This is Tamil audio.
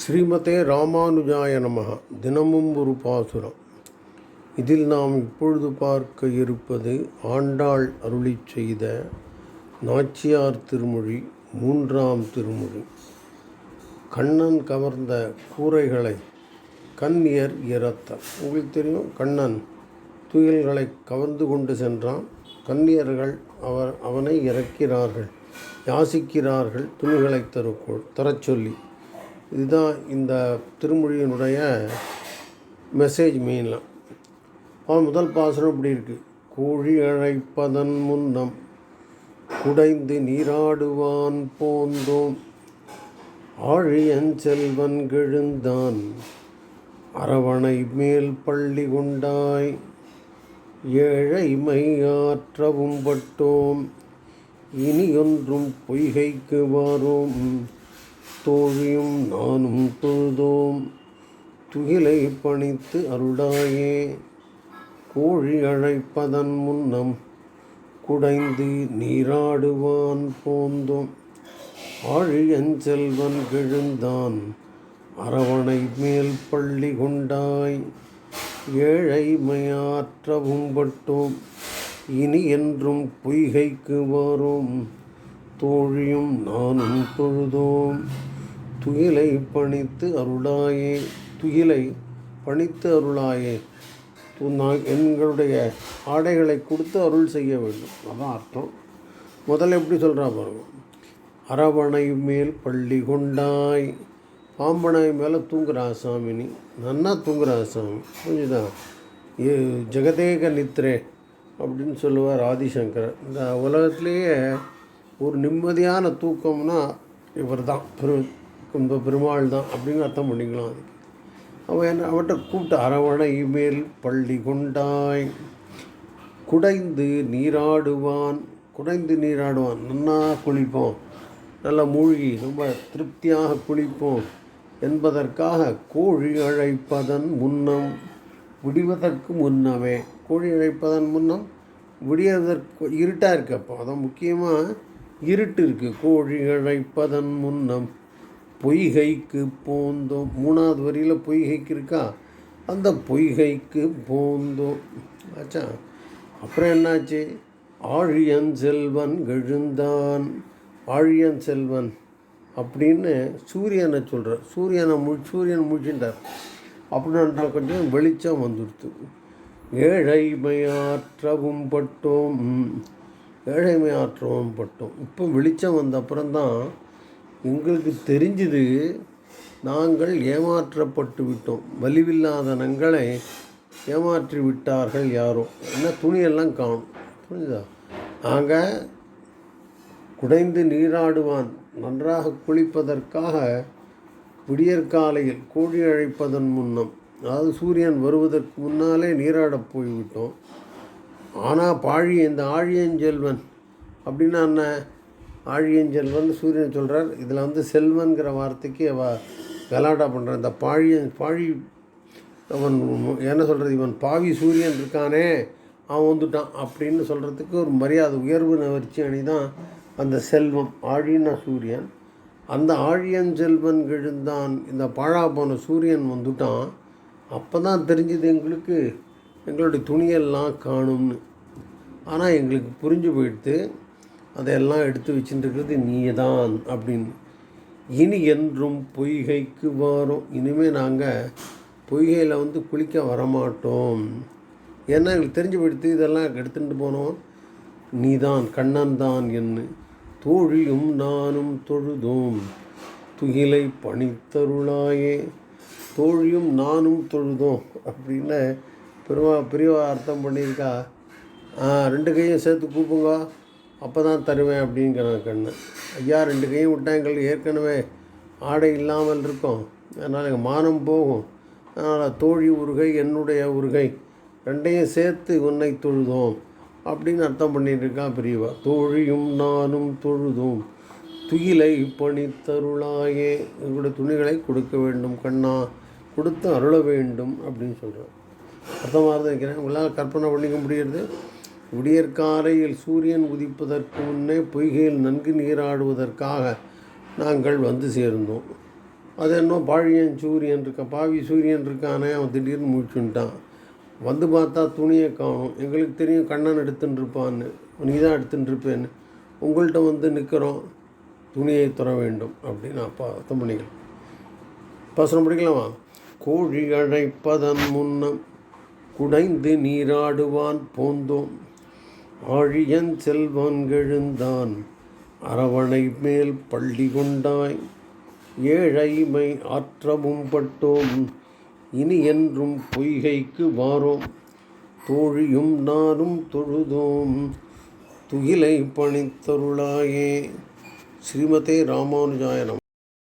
ஸ்ரீமதே ராமானுஜாய நமக தினமும் ஒரு பாசுரம். இதில் நாம் இப்பொழுது பார்க்க இருப்பது ஆண்டாள் அருளிச் செய்த நாச்சியார் திருமொழி மூன்றாம் திருமொழி. கண்ணன் கவர்ந்த கூரைகளை கண்ணியர் இறத்த உங்களுக்கு தெரியும் கண்ணன் துயில்களை கவர்ந்து கொண்டு சென்றான். கன்னியர்கள் அவர் அவனை இறக்கிறார்கள். யாசிக்கிறார்கள் துணிகளை தருக்கோள் தரச் சொல்லி. இதுதான் இந்த திருமொழியினுடைய மெசேஜ் மெயின்லாம் அவன் முதல் பாசனம் இப்படி இருக்குது கோழி அழைப்பதன் முன்னம் குடைந்து நீராடுவான் போந்தோம். ஆழியன் செல்வன் கெழுந்தான். அரவணை மேல் பள்ளி கொண்டாய். ஏழைமை ஆற்றவும் பட்டோம். இனியொன்றும் பொய்கைக்கு வாரோம். தோழியும் நானும் தொழுதோம். துகிலை பணித்து அருளாயே. கோழி அழைப்பதன் முன்னம் குடைந்து நீராடுவான் போந்தோம். ஆழியஞ்செல்வன் கெழுந்தான் அரவணை மேல் பள்ளி கொண்டாய். ஏழைமையாற்றவும் பட்டோம். இனி என்றும் பொய்கைக்கு வாரோம். தோழியும் நானும் தொழுதோம். துயிலை பணித்து அருளாயே துயிலை பணித்து அருளாயே. து- நான் எங்களுடைய ஆடைகளை கொடுத்து அருள் செய்ய வேண்டும். அதான் அர்த்தம். முதல்ல எப்படி சொல்கிறா பாருங்க. அரவணை மேல் பள்ளி கொண்டாய். பாம்பனை மேலே தூங்குறா சாமினி. நன்னா தூங்குறா சாமி. புரிஞ்சுதான் ஏ ஜெகதேக நித்ரே அப்படின்னு சொல்லுவார் ஆதிசங்கர் இந்த உலகத்திலேயே ஒரு நிம்மதியான தூக்கம்னா இவர் தான் பெரு இந்த பெருமாள் தான் அப்படின்னு அர்த்தம் பண்ணிக்கலாம் அதுக்கு. அவன் என்ன அவன்கிட்ட கூப்பிட்டு அரவணை மேல் பள்ளி கொண்டாய். குடைந்து நீராடுவான் குடைந்து நீராடுவான். நன்னா குளிப்போம். நல்லா மூழ்கி ரொம்ப திருப்தியாக குளிப்போம் என்பதற்காக கோழி அழைப்பதன் முன்னம் விடிவதற்கு முன்னமே. கோழி அழைப்பதன் முன்னம் விடியதற்கு இருட்டாக இருக்கப்போ அதான் முக்கியமாக இருட்டு இருக்குது கோழி அழைப்பதன் முன்னம் பொய்கைக்கு போந்தோம். மூணாவது வரியில் பொய்கைக்கு இருக்கா? அந்த பொய்கைக்கு போந்தோம். ஆச்சா. அப்புறம் என்னாச்சு? ஆழியன் செல்வன் எழுந்தான் ஆழியன் செல்வன் அப்படின்னு சூரியனை சொல்கிறார் சூரியனை முழு சூரியன் முழிச்சின்றார் அப்படின்னா கொஞ்சம் வெளிச்சம் வந்துடுத்து. ஏழைமையாற்றவும் பட்டோம். ஏழைமையாற்றவும் பட்டோம். இப்போ வெளிச்சம் வந்த அப்புறம்தான் எங்களுக்கு தெரிஞ்சது நாங்கள் ஏமாற்றப்பட்டு விட்டோம். வலிவில்லாத நங்களை ஏமாற்றி விட்டார்கள் யாரோ. என்ன துணியெல்லாம் காணும்? புரிஞ்சுதா? நாங்கள் குடைந்து நீராடுவான். நன்றாக குளிப்பதற்காக விடியற்காலையில் கோழி அழைப்பதன் முன்னம். அதாவது சூரியன் வருவதற்கு முன்னாலே நீராடப் போய்விட்டோம். ஆனால் பாழி இந்த ஆழியஞ்செல்வன் அப்படின்னா என்ன? ஆழியஞ்செல்வன் சூரியன் சொல்கிறார் இதில் வந்து செல்வன்கிற வார்த்தைக்கு அவ கலாட்டா பண்ணுறான் இந்த பாழியன் பாழி அவன் என்ன சொல்கிறது இவன் பாவி சூரியன் இருக்கானே அவன் வந்துட்டான் அப்படின்னு சொல்கிறதுக்கு ஒரு மரியாதை உயர்வு நவர்ச்சி அணி தான் அந்த செல்வம் ஆழின்னா சூரியன். அந்த ஆழியன் செல்வன் இந்த பாழா போன சூரியன் வந்துட்டான். அப்போ தான் தெரிஞ்சுது எங்களுக்கு எங்களுடைய துணியெல்லாம் காணும்னு. ஆனால் எங்களுக்கு புரிஞ்சு போயிடுத்து அதையெல்லாம் எடுத்து வச்சுட்டுருக்கிறது நீ தான் அப்படின்னு. இனி என்றும் பொய்கைக்கு வரும். இனிமேல் நாங்கள் பொய்கையில் வந்து குளிக்க வரமாட்டோம். ஏன்னா எங்களுக்கு தெரிஞ்சு போயிடுத்து இதெல்லாம் எடுத்துகிட்டு போனோம். நீதான் கண்ணன் தான் என்று. தோழியும் நானும் தொழுதோம். துகிலை பணித்தருளாயே. தோழியும் நானும் தொழுதோம் அப்படின்னு பெருமா பெரியவா அர்த்தம் பண்ணியிருக்கா. ரெண்டு கையும் சேர்த்து கூப்புங்க. அப்போ தான் தருவேன் அப்படிங்கிறான் கண்ணன் ஐயா ரெண்டு கையும் விட்டா எங்களுக்கு ஏற்கனவே ஆடை இல்லாமல் இருக்கும். அதனால் எங்கள் மானம் போகும். அதனால் தோழி உருகை என்னுடைய உருகை ரெண்டையும் சேர்த்து உன்னை தொழுதோம் அப்படின்னு அர்த்தம் பண்ணிட்டு இருக்கான் பெரியவா. தோழியும் நானும் தொழுதும். துயிலை பணித்தருளாயே. எங்களுடைய துணிகளை கொடுக்க வேண்டும் கண்ணா. கொடுத்து அருள வேண்டும் அப்படின்னு சொல்கிறேன் அர்த்தமாக தான் வைக்கிறேன் உங்களால் கற்பனை பண்ணிக்க முடியறது? விடியற்காலையில் சூரியன் உதிப்பதற்கு முன்னே பொய்கையில் நன்கு நீராடுவதற்காக நாங்கள் வந்து சேர்ந்தோம். அது என்ன பாழியன் சூரியன் இருக்கான் பாவி சூரியன் இருக்கானே அவன் திடீர்னு முடிச்சுட்டான் வந்து பார்த்தா துணியை காணும். எங்களுக்கு தெரியும் கண்ணன் எடுத்துன்னு இருப்பான்னு நீ தான் எடுத்துன்னு இருப்பேன்னு உங்கள்கிட்ட வந்து நிற்கிறோம் துணியை துற வேண்டும் அப்படின்னு அப்பா அர்த்தம் பண்ணிக்கலாம் பசனம் படிக்கலாமா? கோழி அழைப்பதன் முன்னம் குடைந்து நீராடுவான் போந்தோம். ஆழியன் செல்வான் கெழுந்தான். அரவணை மேல் பள்ளி கொண்டாய். ஏழைமை ஆற்றவும் பட்டோம். இனி என்றும் பொய்கைக்கு வாரோம். தோழியும் நானும் தொழுதோம். துகிலை பணித்தருளாயே. ஸ்ரீமதே ராமானுஜாய நம